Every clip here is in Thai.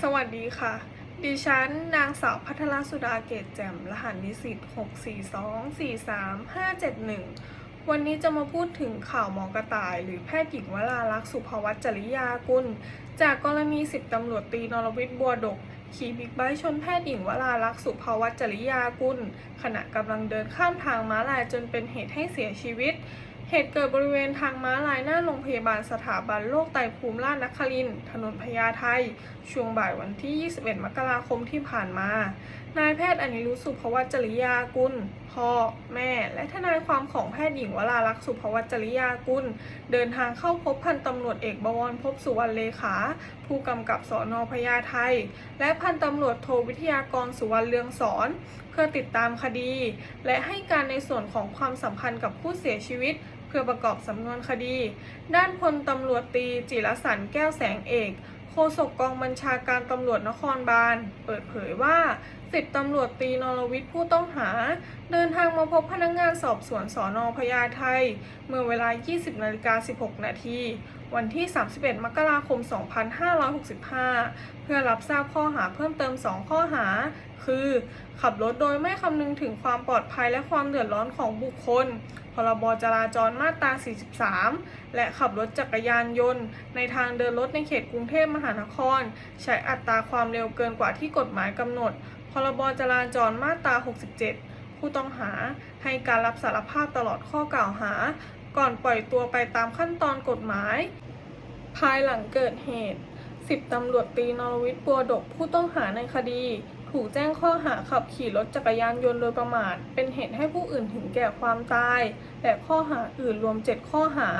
สวัสดีค่ะ ดิฉันนางสาวพัทรสุดาเกตแจ่ม รหัสนิสิต6424351วันนี้จะมาพูดถึงข่าวหมอกระต่าย หรือแพทย์หญิงวราลักษณ์สุภวัชจริยากุล จากกรณีสิบตำรวจตีนรวิทย์บัวดก ขี่บิ๊กไบค์ชนแพทย์หญิงวราลักษณ์สุภวัชจริยากุล ขณะกำลังเดินข้ามทางม้าลายจนเป็นเหตุให้เสียชีวิต เหตุเกิดบริเวณทางม้าลายหน้าโรงพยาบาลสถาบันโรคไตภูมิราชนครินทร์ถนนพญาไทช่วงบ่ายวันที่ 21 มกราคมที่ผ่านมานายแพทย์อนิรุทธสุภวัจริยากุลพ่อแม่ และทนายความของแพทย์หญิงวราลักษณ์สุภวัจริยากุลเดินทางเข้าพบพันตำรวจเอกบวรพบสุวรรณเลขา ผู้กำกับสอนอพญาไทและพันตำรวจโทวิทยากรสุวรรณเรืองสอน เพื่อติดตามคดี และให้การในส่วนของความสัมพันธ์กับผู้เสียชีวิตเพื่อประกอบสำนวนคดี ด้านพลตำรวจตรีจิรสันแก้วแสงเอก โฆษกกองบัญชาการตำรวจนครบาล เปิดเผยว่าสิบตำรวจตีนรวิทย์ผู้ต้องหา เดินทางมาพบพนักงานสอบสวนสอนอพญาไทเมื่อเวลา 20นาฬิกา16 นาทีวันที่ 31 มกราคม 2565 เพื่อรับทราบข้อหาเพิ่มเติม 2 ข้อหา คือ ขับรถโดยไม่คำนึงถึงความปลอดภัยและความเดือดร้อนของบุคคล พรบจราจรมาตรา 43 และขับรถจักรยานยนต์ ในทางเดินรถในเขตกรุงเทพมหานคร ใช้อัตราความเร็วเกินกว่าที่กฎหมายกำหนด พรบจราจรมาตรา 67 ผู้ต้องหาให้การรับสารภาพตลอดข้อกล่าวหา ก่อนปล่อยตัวไปตามขั้นตอนกฎหมาย ภายหลังเกิดเหตุสิบตำรวจตีนรวิทย์บัวดกผู้ต้องหาในคดี ถูกแจ้งข้อหาขับขี่รถจักรยานยนต์โดยประมาท เป็นเหตุให้ผู้อื่นถึงแก่ความตาย และข้อหาอื่นรวม 7 ข้อหา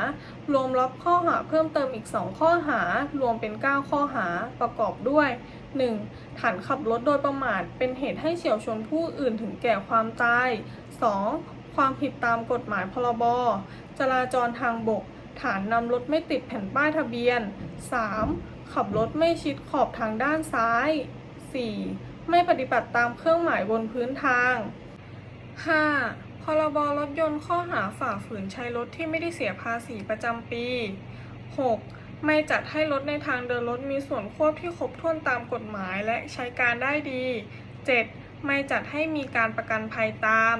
รวมรับข้อหาเพิ่มเติมอีก 2 ข้อหา รวมเป็น 9 ข้อหาประกอบด้วย 1. ฐานขับรถโดยประมาท เป็นเหตุให้เฉียวชนผู้อื่นถึงแก่ความตาย 2. ความผิดตามกฎหมายพรบ จราจรทางบก ฐานนำรถไม่ติดแผ่นป้ายทะเบียน 3. ขับรถไม่ชิดขอบทางด้านซ้าย 4. ไม่ปฏิบัติตามเครื่องหมายบนพื้นทาง 5. พรบรถยนต์ข้อหาฝ่าฝืนใช้รถที่ไม่ได้เสียภาษีประจำปี 6. ไม่จัดให้รถในทางเดินรถมีส่วนควบที่ครบถ้วนตามกฎหมายและใช้การได้ดี 7. ไม่จัดให้มีการประกันภัยตาม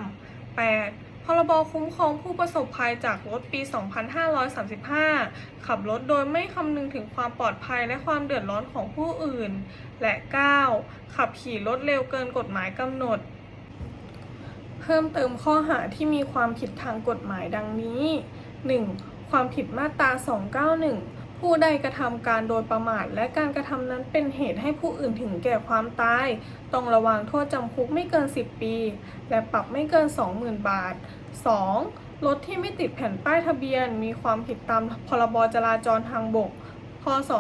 8. พรบคุ้มครองผู้ประสบภัยจากรถปี 2535 ขับรถโดยไม่คำนึงถึงความปลอดภัยและความเดือดร้อนของผู้อื่น และ 9. ขับขี่รถเร็วเกินกฎหมายกำหนด เพิ่มเติมข้อหาที่มีความผิดทางกฎหมายดังนี้ 1. ความผิดมาตรา 291 ผู้ใดกระทำการโดยประมาทและการกระทำนั้นเป็นเหตุให้ผู้อื่นถึงแก่ความตาย ต้องระวังโทษจำคุกไม่เกิน 10 ปี และปรับไม่เกิน 20,000 บาท 2. รถที่ไม่ติดแผ่นป้ายทะเบียน มีความผิดตามพรบจราจรทางบก พศ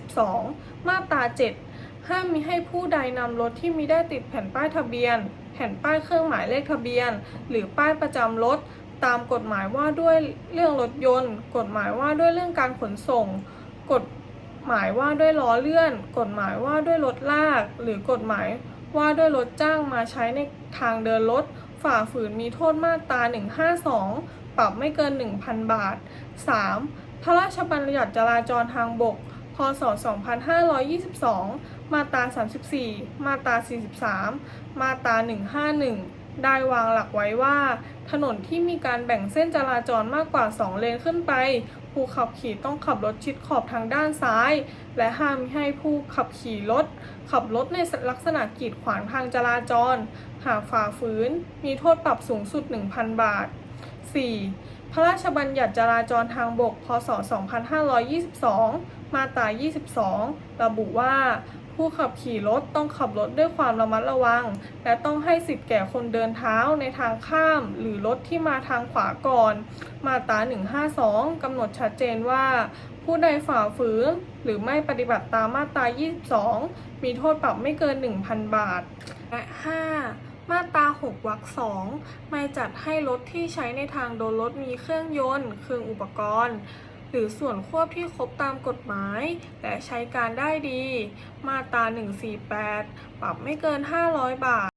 2522 มาตรา 7 ห้ามมิให้ผู้ใดนำรถที่มิได้ติดแผ่นป้ายทะเบียน แผ่นป้ายเครื่องหมายเลขทะเบียน หรือป้ายประจำรถ ตามกฎหมายว่าด้วยเรื่องรถยนต์ กฎหมายว่าด้วยเรื่องการขนส่ง กฎหมายว่าด้วยล้อเลื่อน กฎหมายว่าด้วยรถลาก หรือกฎหมายว่าด้วยรถจ้างมาใช้ในทางเดินรถ ฝ่าฝืนมีโทษมาตรา 152 ปรับไม่เกิน 1,000 บาท 3. พระราชบัญญัติจราจรทางบก พศ 2522 มาตรา 34 มาตรา 43 มาตรา 151 ได้วางหลักไว้ว่า ถนนที่มีการแบ่งเส้นจราจรมากกว่า 2 เลนขึ้นไป ผู้ขับขี่ต้องขับรถชิดขอบทางด้านซ้าย และห้ามให้ผู้ขับขี่รถขับรถในลักษณะกีดขวางทางจราจร หากฝ่าฝืน มีโทษปรับสูงสุด 1,000 บาท 4. พระราชบัญญัติจราจรทางบก พศ 2522 มาตรา 22 ระบุว่า ผู้ขับขี่รถต้องขับรถด้วยความระมัดระวัง และต้องให้สิทธิ์แก่คนเดินเท้าในทางข้าม หรือรถที่มาทางขวาก่อน มาตรา 152 กำหนดชัดเจนว่า ผู้ใดฝ่าฝืนหรือไม่ปฏิบัติตามมาตรา 22 มีโทษปรับไม่เกิน 1,000 บาท และ 5. มาตรา 6วรรคสองไม่จัดให้รถที่ใช้ในทางโดนรถมีเครื่องยนต์ เครื่องอุปกรณ์ หรือส่วนควบที่ครบตามกฎหมาย และใช้การได้ดี มาตรา 148 ปรับไม่เกิน 500 บาท